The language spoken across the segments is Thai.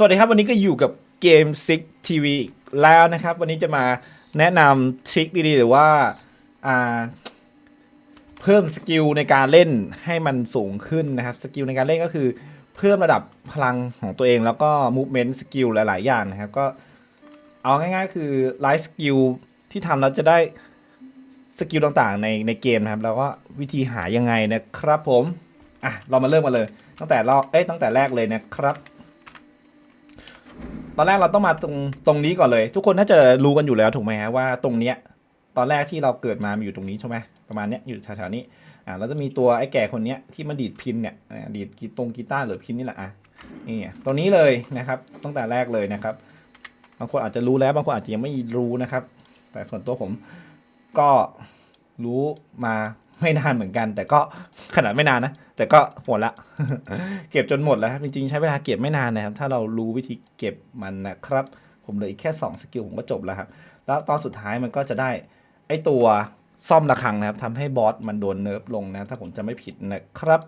สวัสดีครับวันนี้ก็อยู่กับเกม Six TV อีแล้วนะครับ วันนี้จะมาแนะนำทริคดีๆ หรือว่าาเพิ่มสกิลในการเล่นให้มันสูงขึ้นนะครับสกิลในการเล่นก็คือเพิ่มระดับพลังของตัวเองแล้วก็ movement สกิลหลาย ๆ อย่างนะครับ ก็เอาง่ายๆ คือไลฟ์สกิลที่ทำแล้วจะได้สกิลต่างๆ ในในเกมนะครับ แล้วก็วิธีหายังไงนะครับผมอะเรามาเริ่มกันเลย ตั้งแต่เราเอ้ยตั้งแต่แรกเลยนะครับ ตอนแรกเราต้องมาตรงตรงนี้ก่อนเลย ทุกคนน่าจะรู้กันอยู่แล้วถูกไหมฮะว่าตรงเนี้ยตอนแรกที่เราเกิดมามันอยู่ตรงนี้ใช่ไหมประมาณเนี้ยอยู่แถวๆนี้อ่าแล้วจะมีตัวไอ้แก่คนเนี้ยที่มาดีดพินเนี่ยอ่าดีดกีตรงกีตาร์หรือพินนี่แหละอะนี่ตรงนี้เลยนะครับตั้งแต่แรกเลยนะครับ บางคนอาจจะรู้แล้วบางคนอาจจะยังไม่รู้นะครับ แต่ส่วนตัวผมก็รู้มา ไม่นานเหมือนกัน แต่ก็ขนาดไม่นานนะ แต่ก็หมดละ เก็บจนหมดแล้วครับจริงๆใช้เวลาเก็บไม่นานนะครับ ถ้าเรารู้วิธีเก็บมันนะครับ ผมเหลืออีกแค่ 2 สกิลผมก็จบแล้วครับ แล้วตอนสุดท้ายมันก็จะได้ไอตัวซ่อมระฆังนะครับทำให้บอสมันโดนเนิร์ฟลงนะ ถ้าผมจะไม่ผิดนะครับ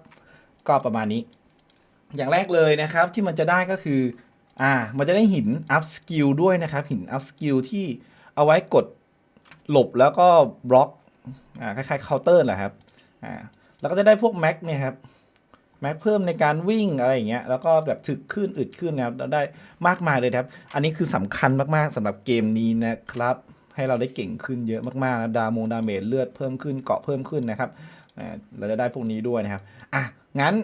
ก็ประมาณนี้ อย่างแรกเลยนะครับที่มันจะได้ก็คืออ่ามันจะได้หินอัพสกิลด้วยนะครับ หินอัพสกิลที่เอาไว้กดหลบแล้วก็บล็อก อ่าคล้ายๆเคาน์เตอร์แหละครับอ่าแล้วก็จะได้พวกแม็กเนี่ยครับแม็กเพิ่มในการวิ่งอะไรอย่างเงี้ยแล้วก็แบบถึกขึ้นอึดขึ้นนะครับแล้วได้มากมายเลยครับ อันนี้คือสำคัญมากๆสำหรับเกมนี้นะครับ ให้เราได้เก่งขึ้นเยอะมากๆนะดามงดาเมจเลือดเพิ่มขึ้นเกาะเพิ่มขึ้นนะครับเราจะได้พวกนี้ด้วยนะครับอะงั้น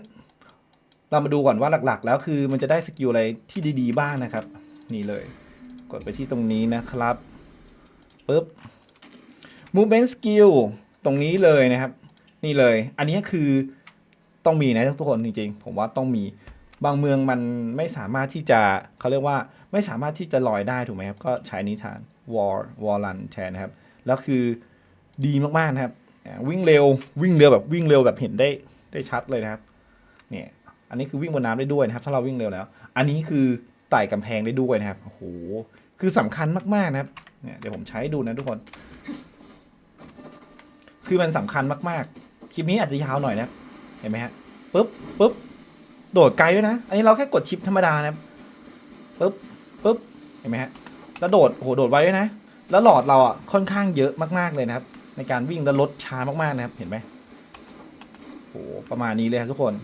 เรามาดูก่อนว่าหลักๆ แล้วคือมันจะได้สกิลอะไรที่ดีๆ บ้างนะครับ นี่เลย กดไปที่ตรงนี้นะครับปึ๊บ movement skill ตรงนี้เลยนะครับ นี่เลย อันนี้คือต้องมีนะทุกคนจริงๆ ผมว่าต้องมีบางเมืองมันไม่สามารถที่จะเขาเรียกว่าไม่สามารถที่จะลอยได้ถูกไหมครับ ก็ใช้นิทาน war war run แทนนะครับ แล้วคือดีมากๆนะครับ วิ่งเร็ววิ่งเร็วแบบวิ่งเร็วแบบเห็นได้ได้ชัดเลยนะครับเนี่ยอันนี้คือวิ่งบนน้ำได้ด้วยนะครับ ถ้าเราวิ่งเร็วแล้ว อันนี้คือไต่กำแพงได้ด้วยนะครับโอ้โหคือสำคัญมากๆนะครับเนี่ยเดี๋ยวผมใช้ดูนะทุกคน คือมันสำคัญมากๆ คลิปนี้อาจจะยาวหน่อยนะ เห็นไหมฮะปุ๊บปุ๊บโดดไกลด้วยนะ อันนี้เราแค่กดชิปธรรมดานะปุ๊บปุ๊บเห็นไหมฮะแล้วโดดโอ้โหโดดไวด้วยนะ แล้วหลอดเราอะค่อนข้างเยอะมากๆเลยนะครับ ในการวิ่งแล้วลดช้ามากๆนะครับ เห็นไหมโอ้โหประมาณนี้เลยครับทุกคน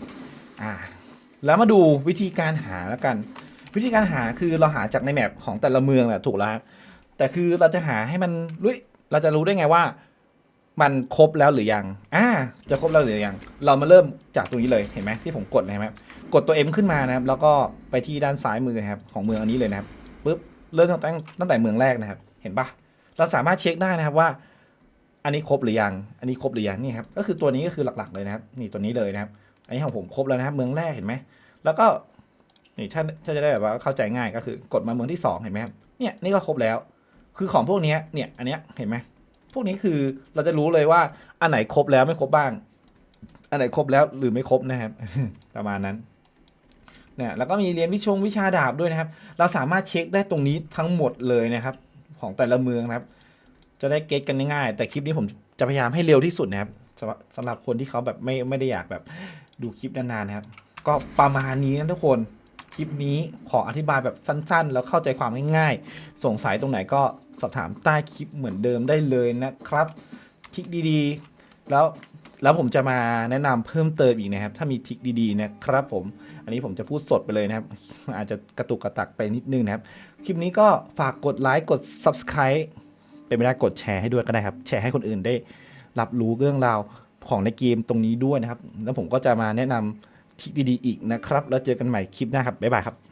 อ่าแล้วมาดูวิธีการหาแล้วกัน วิธีการหาคือเราหาจากในแมปของแต่ละเมืองแหละถูกแล้วครับแต่คือเราจะหาให้มันรู้เราจะรู้ได้ไงว่า มันครบแล้วหรือยังอ่าจะครบแล้วหรือยัง เรามาเริ่มจากตรงนี้เลยเห็นไหมที่ผมกดนะครับกดตัว M ขึ้นมานะครับ แล้วก็ไปที่ด้านซ้ายมือนะครับของเมืองอันนี้เลยนะครับปุ๊บเริ่มตั้งแต่ตั้งแต่เมืองแรกนะครับ เห็นปะเราสามารถเช็คได้นะครับว่า อันนี้ครบหรือยัง อันนี้ครบหรือยังนี่ครับก็คือตัวนี้ก็คือหลักๆเลยนะครับ นี่ตัวนี้เลยนะครับ อันนี้ของผมครบแล้วนะครับ เมืองแรกเห็นไหมแล้วก็นี่ถ้าถ้าจะได้แบบว่าเข้าใจง่ายก็คือกดมาเมืองที่สองเห็นไหมครับเนี่ยนี่ก็ครบแล้ว คือของพวกนี้เนี่ยอันเนี้ยเห็นไหม พวกนี้คือเราจะรู้เลยว่าอันไหนครบแล้วไม่ครบบ้าง อันไหนครบแล้วหรือไม่ครบนะครับ ประมาณนั้นเนี่ยแล้วก็มีเรียนวิชงวิชาดาบด้วยนะครับ เราสามารถเช็คได้ตรงนี้ทั้งหมดเลยนะครับ ของแต่ละเมืองนะครับ จะได้เก็ตกันง่ายๆแต่คลิปนี้ผมจะพยายามให้เร็วที่สุดนะครับสำหรับสำหรับคนที่เขาแบบไม่ไม่ได้อยากแบบดูคลิปนานๆนะครับ ก็ประมาณนี้นะทุกคน คลิปนี้ขออธิบายแบบสั้นๆ แล้วเข้าใจความง่ายๆ สงสัยตรงไหนก็สอบถามใต้คลิปเหมือนเดิมได้เลยนะครับ ทิกดีๆ แล้วแล้วผมจะมาแนะนำเพิ่มเติมอีกนะครับ ถ้ามีทิกดีๆนะครับผม อันนี้ผมจะพูดสดไปเลยนะครับ อาจจะกระตุกกระตักไปนิดนึงนะครับ คลิปนี้ก็ฝากกดไลค์กด subscribe เป็นไม่ได้กดแชร์ให้ด้วยก็ได้ครับ แชร์ให้คนอื่นได้รับรู้เรื่องราวของในเกมตรงนี้ด้วยนะครับ แล้วผมก็จะมาแนะนำ ทริกดีๆอีกนะครับ แล้วเจอกันใหม่คลิปหน้าครับบ๊ายบายครับ